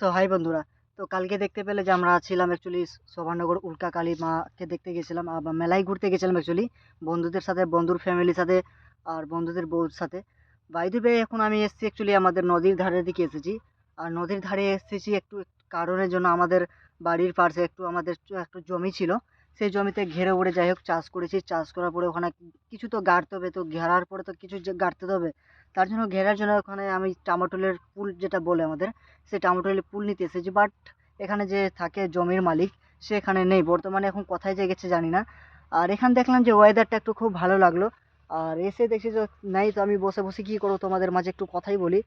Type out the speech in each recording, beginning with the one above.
তো হাই বন্ধুরা, তো কালকে দেখতে পেলে যে আমরা ছিলাম অ্যাকচুয়ালি শোভানগর উল্কা কালী মাকে দেখতে গেছিলাম মেলায় ঘুরতে গেছিলাম অ্যাকচুয়ালি বন্ধুদের সাথে, বন্ধুর ফ্যামিলির সাথে আর বন্ধুদের বউর সাথে। বাইদুবে এখন আমি এসেছি অ্যাকচুয়ালি আমাদের নদীর ধারের দিকে এসেছি। আর নদীর ধারে এসেছি একটু কারণের জন্য আমাদের বাড়ির পাশে একটু আমাদের একটু জমি ছিল। সেই জমিতে ঘেরে উড়ে যাই হোক, চাষ করেছি। চাষ করার পরে ওখানে কিছু তো গাড়তে হবে, তো ঘেরার পরে তো কিছু গাড়তে হবে তার জন্য ঘেরার জন্য ওখানে আমি টামাটোলের পুল যেটা বলে আমাদের সেই টামাটোলের পুল নিতে এসেছি। বাট এখানে যে থাকে জমির মালিক, সে এখানে নেই। বর্তমানে এখন কোথায় যে গেছে জানি না। আর এখানে দেখলাম যে ওয়েদারটা একটু খুব ভালো লাগল। আর এসে দেখছি যে, নাই তো আমি বসে বসে কী করব? তোমাদের মাঝে একটু কথাই বলি।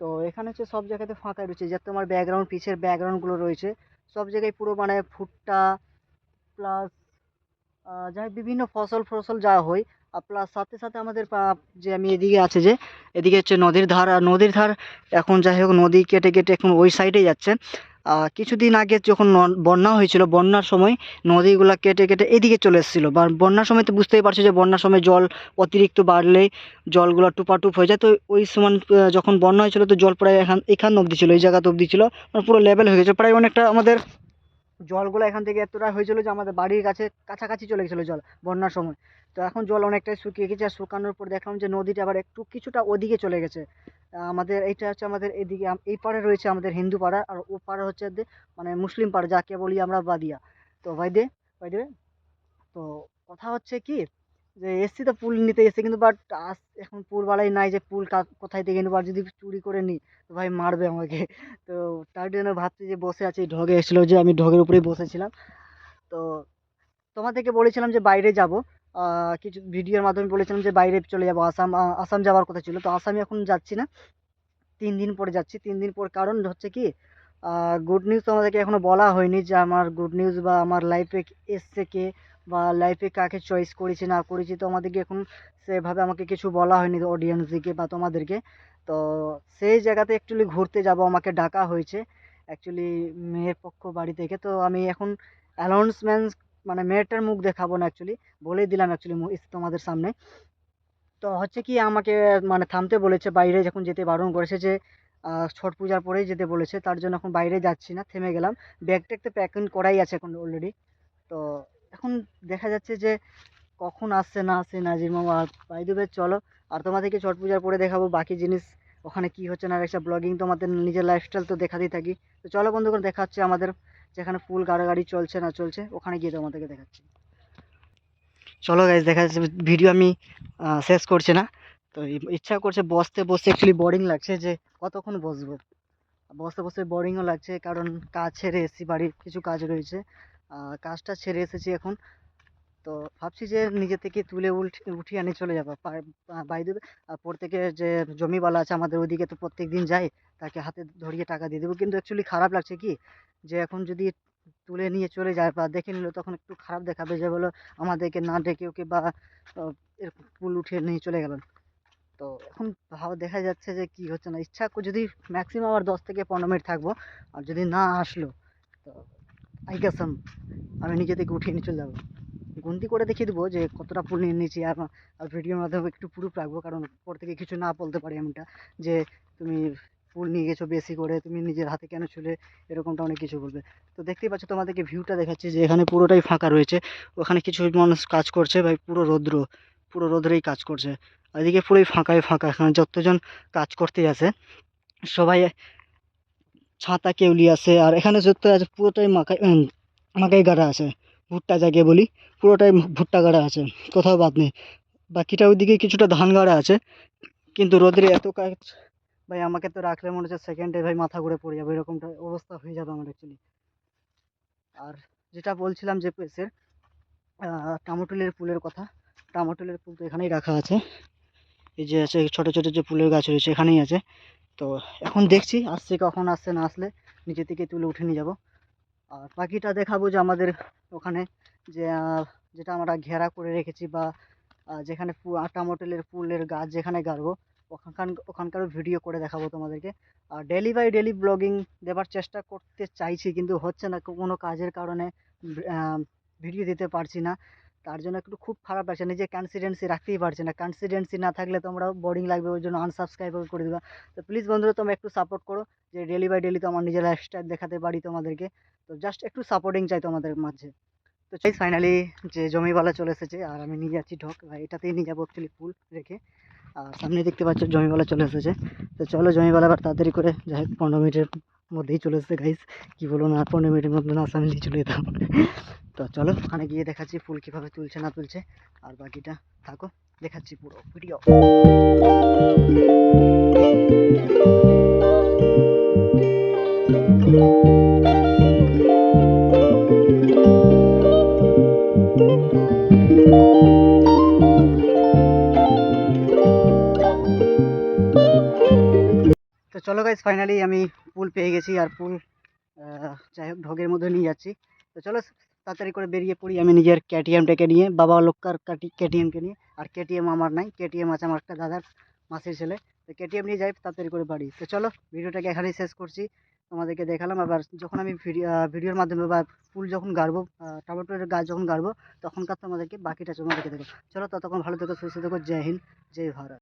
তো এখানে হচ্ছে সব জায়গাতে ফাঁকা রয়েছে। যে তোমার ব্যাকগ্রাউন্ড পিছের ব্যাকগ্রাউন্ডগুলো রয়েছে। সব জায়গায় পুরো মানে ভুট্টা প্লাস যাই বিভিন্ন ফসল ফসল যা হয় প্লাস সাথে সাথে আমাদের যে আমি এদিকে আছে যে, এদিকে হচ্ছে নদীর ধার, আর নদীর ধার এখন যাই হোক নদী কেটে কেটে এখন ওই সাইডে যাচ্ছে। কিছুদিন আগে যখন বন্যা হয়েছিল, বন্যার সময় নদীগুলো কেটে কেটে এদিকে চলে এসেছিল। বা বন্যার সময় তো বুঝতেই পারছ যে বন্যার সময় জল অতিরিক্ত বাড়লেই জলগুলো টুপাটুপ হয়ে যায়। তো ওই সময় যখন বন্যা হয়েছিল তো জল প্রায় এখান এখান অবধি ছিল, এই জায়গাতে অবধি ছিল। মানে পুরো লেভেল হয়ে গেছে। প্রায় অনেকটা আমাদের জলগুলো এখান থেকে এতটা হয়েছিল যে আমাদের বাড়ির কাছে কাছাকাছি চলে গেছিল জল বন্যার সময়। তো এখন জল অনেকটাই শুকিয়ে গেছে, আর শুকানোর পর দেখলাম যে নদীটা আবার একটু কিছুটা ওদিকে চলে গেছে। আমাদের এইটা হচ্ছে আমাদের এদিকে এই পাড়ে রয়েছে আমাদের হিন্দু পাড়া, আর ও পাড়া হচ্ছে মানে মুসলিম পাড়া, যাকে বলি আমরা বাদিয়া। তো ভাইদে ভাইদে, তো কথা হচ্ছে কি যে এসছি তো পুল নিতে এসছি কিন্তু বাট আস এখন পুলওয়ালাই নাই যে পুল কোথায় থেকে নেব? আর যদি চুরি করে নিই তো ভাই মারবে আমাকে। তো তার জন্য ভাবছি যে বসে আছি। ঢগে এসেছিল যে আমি ঢগের উপরেই বসেছিলাম। তো তোমাদেরকে বলেছিলাম যে বাইরে যাব। কিছু ভিডিওর মাধ্যমে বলেছিলাম যে বাইরে চলে যাব। আসাম আসাম যাওয়ার কথা ছিল। তো আসামে এখন যাচ্ছি না। তিন দিন পরে যাচ্ছি। তিন দিন পর কারণ হচ্ছে কি গুড নিউজ তোমাদেরকে এখনও বলা হয়নি যে আমার গুড নিউজ বা আমার লাইফে এসছে কে। বা লাইফে কাকে চয়েস করেছি, না করেছি, তো আমাদেরকে এখন সেভাবে আমাকে কিছু বলা হয়নি অডিয়েন্সদিকে বা তোমাদেরকে। তো সেই জায়গাতে অ্যাকচুয়ালি ঘুরতে যাব, আমাকে ডাকা হয়েছে অ্যাকচুয়ালি মেয়ের পক্ষ বাড়ি থেকে। তো আমি এখন অ্যানাউন্সমেন্ট মানে মেয়েটার মুখ দেখাবো না অ্যাকচুয়ালি বলেই দিলাম অ্যাকচুয়ালি তোমাদের সামনে। তো হচ্ছে কি, আমাকে মানে থামতে বলেছে, বাইরে যখন যেতে বারণ করেছে যে ছট পূজার পরেই যেতে বলেছে, তার জন্য এখন বাইরে যাচ্ছি না, থেমে গেলাম। ব্যাগ ট্যাগ তো প্যাকিং করাই আছে এখন অলরেডি তো এখন দেখা যাচ্ছে যে কখন আসছে, না আসছে নাজির মামা। আর বাই দেবে চলো, আর তোমাদেরকে ছট পূজার পরে দেখাবো বাকি জিনিস, ওখানে কি হচ্ছে না একটা ব্লগিং তোমাদের নিজের লাইফস্টাইল তো দেখাতেই থাকি। তো চলো বন্ধুগণ, দেখা আমাদের যেখানে ফুল গাড়াগাড়ি চলছে, না চলছে, ওখানে গিয়ে তোমাদেরকে দেখাচ্ছি। চলো গাইজ দেখা যাচ্ছে ভিডিও আমি শেষ করছি না। তো ইচ্ছা করছে বসতে বসতে অ্যাকচুয়ালি বোরিং লাগছে যে কতক্ষণ বসবো? বসতে বসতে বোরিংও লাগছে, কারণ কাজ ছেড়ে বাড়ির কিছু কাজ রয়েছে। কাজটা ছেড়ে এসেছি এখন। তো ভাবছি যে নিজে থেকে তুলে উল্টে, উঠিয়ে আনি চলে যাব। বাই দেবে পর থেকে যে জমিওয়ালা আছে আমাদের ওইদিকে তো প্রত্যেক দিন যাই তাকে হাতে ধরিয়ে টাকা দিয়ে দেবো। কিন্তু অ্যাকচুয়ালি খারাপ লাগছে কি? যে এখন যদি তুলে নিয়ে চলে যায় বা দেখে নিল, তখন একটু খারাপ দেখাবে যে বলো, আমাদেরকে না ডেকে ওকে বা ফুল উঠিয়ে নিয়ে চলে গেলেন। তো এখন ভাব, দেখা যাচ্ছে যে কি হচ্ছে না। ইচ্ছা যদি ম্যাক্সিমাম আর দশ থেকে পনেরো মিনিট থাকব, আর যদি না আসলো, তো আই আমি নিজে থেকে উঠিয়ে নিয়ে চলে যাব। গুনতি করে দেখিয়ে দেবো যে কতটা ফুল নিয়ে নিয়েছি। আর আর ভিডিওর মাধ্যমে একটু প্রুফ রাখব, কারণ পর থেকে কিছু না বলতে পারি এমনটা। যে তুমি ফুল নিয়ে গেছো বেশি করে, তুমি নিজের হাতে কেন চলে এরকমটা অনেক কিছু বলবে। তো দেখতেই পাচ্ছ, তোমাদেরকে ভিউটা দেখাচ্ছি যে এখানে পুরোটাই ফাঁকা রয়েছে। ওখানে কিছু মানুষ কাজ করছে, ভাই, পুরো রৌদ্র, পুরো রৌদ্রেই কাজ করছে। এদিকে পুরোই ফাঁকাই ফাঁকা, এখানে যতজন কাজ করতে আসে, সবাই ছাতা কেউলি আছে, আর এখানে যত আছে পুরোটাই মাকাই মাকাই গাড়া আছে, ভুট্টা যাকে বলি, পুরোটাই ভুট্টা গাড়া আছে, কোথাও বাদ নেই। বাকিটা ওইদিকে কিছুটা ধান গাড়া আছে, কিন্তু রোদের এত কাজ, ভাই আমাকে তো রাখলে মনে হচ্ছে সেকেন্ডে ভাই মাথা ঘুরে পড়ে যাবে, এরকমটা অবস্থা হয়ে যাবে আমার অ্যাকচুয়ালি আর যেটা বলছিলাম যে পেসের টামাটুলের ফুলের কথা, টামাটুলের ফুল তো এখানেই রাখা আছে। এই যে আছে ছোটো ছোটো যে ফুলের গাছ রয়েছে এখানেই আছে। তো এখন দেখছি আসছে কখন আসছে না আসলে। নিচে থেকে তুলে উঠে নিয়ে যাব। আর বাকিটা দেখাবো যে আমাদের ওখানে যে যেটা আমরা ঘেরা করে রেখেছি বা যেখানে আহ, টামাটোলের ফুলের গাছ যেখানে গাড়বো ওখানকার ওখানকারও ভিডিও করে দেখাবো তোমাদেরকে। আর ডেলি বাই ডেলি ব্লগিং দেবার চেষ্টা করতে চাইছি কিন্তু হচ্ছে না কোনো কাজের কারণে ভিডিও দিতে পারছি না। তার জন্য একটু খুব খারাপ লাগছে। নিজে কনসিডেন্সি রাখতেই পারছে না। কনসিডেন্সি না থাকলে তোমরা বোরিং লাগবে, ওই জন্য আনসাবস্ক্রাইব করে দেবা। তো প্লিজ বন্ধুরা, তোমরা একটু সাপোর্ট করো। যে ডেলি বাই ডেলি তো আমার নিজের লাইফস্টাইল দেখাতে পারি তোমাদেরকে। তো জাস্ট একটু সাপোর্টিং চাই তোমাদের মাঝে। তো চাই ফাইনালি যে জমিওয়ালা চলে এসেছে, আর আমি নিয়ে যাচ্ছি ঢোক এটাতেই নিয়ে যাব অ্যাকচুয়ালি ফুল রেখে। আর সামনে দেখতে পাচ্ছ জমিওয়ালা চলে এসেছে। তো চলো জমিওয়ালা আবার তাড়াতাড়ি করে যাই হোক পনেরো মিনিটের মধ্যেই চলে এসেছে গাইস কী বলব না পনেরো মিনিটের মধ্যে না সামনে চলে যেতাম তো চলো, ওখানে গিয়ে দেখাচ্ছি ফুল কীভাবে তুলছে, না তুলছে। আর বাকিটা থাকো, দেখাচ্ছি পুরো ভিডিও তো চলো গাইজ ফাইনালি আমি পুল পেয়ে গেছি আর পুল যাই হোক, ঢগের মধ্যে নিয়ে যাচ্ছি। তো চলো, তাড়াতাড়ি করে বেরিয়ে পড়ি আমি নিজের কেটিএমটাকে নিয়ে, বাবা লোককার কাটি কেটিএমকে নিয়ে। আর কেটিএম আমার নাই কেটিএম আছে আমার একটা দাদার মাসির ছেলে। তো কেটিএম নিয়ে যাই, তাড়াতাড়ি করে বাড়ি। তো চলো, ভিডিওটাকে এখানেই শেষ করছি। তোমাদেরকে দেখালাম, আবার যখন আমি ভিডিও ভিডিওর মাধ্যমে বা ফুল যখন গাড়বো টমেটোর গাছ যখন গাড়বো, তখনকার তোমাদেরকে বাকিটা তোমাদেরকে দেখো চলো, ততক্ষণ ভালো থেকো, সুস্থ থেকো, জয় হিন্দ, জয় ভারত।